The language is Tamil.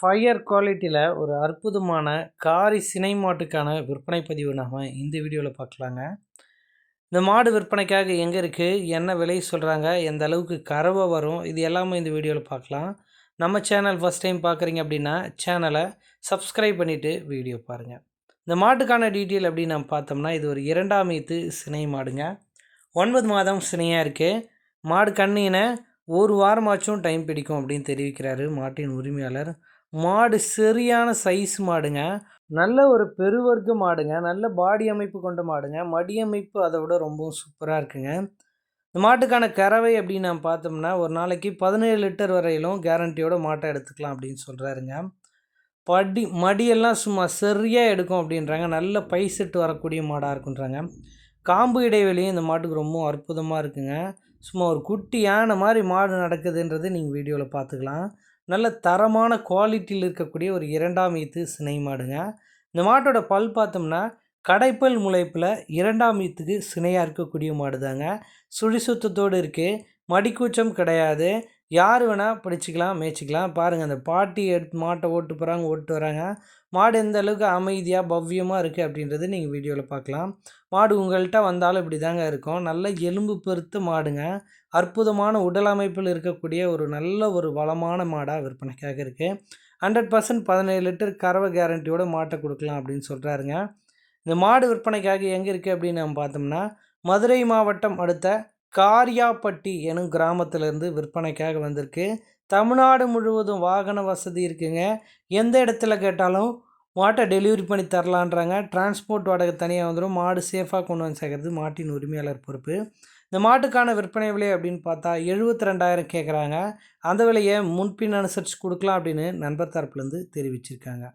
ஃபயர் குவாலிட்டியில் ஒரு அற்புதமான காரி சினை மாட்டுக்கான விற்பனை பதிவு நாம் இந்த வீடியோவில் பார்க்கலாங்க. இந்த மாடு விற்பனைக்காக எங்கே இருக்குது என்ன விலை சொல்கிறாங்க எந்த அளவுக்கு கறவை வரும்? இது எல்லாமே இந்த வீடியோவில் பார்க்கலாம். நம்ம சேனல் ஃபஸ்ட் டைம் பார்க்குறீங்க அப்படின்னா சேனலை சப்ஸ்கிரைப் பண்ணிவிட்டு வீடியோ பாருங்கள் இந்த மாட்டுக்கான டீட்டெயில் அப்படின்னு நம்ம பார்த்தோம்னா இது ஒரு இரண்டாம் ஈத்து சினை மாடுங்க. ஒன்பது மாதம் சினையாக இருக்குது மாடு கண்ணினை ஒரு வாரமாச்சும் டைம் பிடிக்கும் அப்படின்னு தெரிவிக்கிறாரு மாட்டின் உரிமையாளர் மாடு சரியான சைஸ் மாடுங்க. நல்ல ஒரு பெருவர்க்க மாடுங்க. நல்ல பாடி அமைப்பு கொண்ட மாடுங்க. மடி அமைப்பு அதை விட ரொம்பவும் சூப்பராக இருக்குங்க. இந்த மாட்டுக்கான கறவை அப்படின்னு நம்ம பார்த்தோம்னா ஒரு நாளைக்கு பதினேழு லிட்டர் வரையிலும் கேரண்டியோட மாட்டை எடுத்துக்கலாம் அப்படின்னு சொல்கிறாருங்க படி மடியெல்லாம் சும்மா சரியாக எடுக்கும் அப்படின்றாங்க. நல்ல பை செட்டு வரக்கூடிய மாடாக இருக்குன்றாங்க. காம்பு இடைவெளியும் இந்த மாட்டுக்கு ரொம்ப அற்புதமாக இருக்குங்க. சும்மா ஒரு குட்டி யானை மாதிரி மாடு நடக்குதுன்றது நீங்கள் வீடியோவில் பார்த்துக்கலாம். நல்ல தரமான குவாலிட்டியில் இருக்கக்கூடிய ஒரு இரண்டாம் ஈத்து சினை மாடுங்க. இந்த மாட்டோட பல் பார்த்தோம்னா கடைப்பல் முளைப்பில் இரண்டாம் ஈத்துக்கு சினையாக இருக்கக்கூடிய மாடு தாங்க சுழி சுத்தத்தோடு இருக்குது மடிக்கூச்சம் கிடையாது யார் வேணால் பிடிச்சிக்கலாம் மேய்ச்சிக்கலாம். பாருங்கள் அந்த பாட்டி எடுத்து மாட்டை ஓட்டு போகிறாங்க ஓட்டு வராங்க. மாடு எந்த அளவுக்கு அமைதியாக பவ்யமாக இருக்குது அப்படின்றது நீங்கள் வீடியோவில் பார்க்கலாம். மாடு உங்கள்கிட்ட வந்தாலும் இப்படி தாங்க இருக்கும். நல்ல எலும்பு பெருத்த மாடுங்க. அற்புதமான உடல் அமைப்பில் இருக்கக்கூடிய ஒரு நல்ல ஒரு வளமான மாடாக விற்பனைக்காக இருக்குது ஹண்ட்ரட் பர்சன்ட் பதினேழு லிட்டர் கறவை கேரண்டியோட மாட்டை கொடுக்கலாம் அப்படின்னு சொல்கிறாருங்க இந்த மாடு விற்பனைக்காக எங்கே இருக்குது அப்படின்னு நம்ம பார்த்தோம்னா மதுரை மாவட்டம் அடுத்த காரியாப்பட்டி எனும் கிராமத்திலேருந்து விற்பனைக்காக வந்திருக்கு. தமிழ்நாடு முழுவதும் வாகன வசதி இருக்குங்க. எந்த இடத்துல கேட்டாலும் மாட்டை டெலிவரி பண்ணி தரலான்றாங்க. டிரான்ஸ்போர்ட் வாடகை தனியாக வந்துடும் மாடு சேஃபாக கொண்டு வந்து சேர்க்கறது மாட்டின் உரிமையாளர் பொறுப்பு. இந்த மாட்டுக்கான விற்பனை விலை அப்படின்னு பார்த்தா எழுபத்தி ரெண்டாயிரம் கேட்குறாங்க அந்த விலையை முன்பின் அனுசரித்து கொடுக்கலாம் அப்படின்னு நண்பர் தரப்புலேருந்து தெரிவிச்சிருக்காங்க.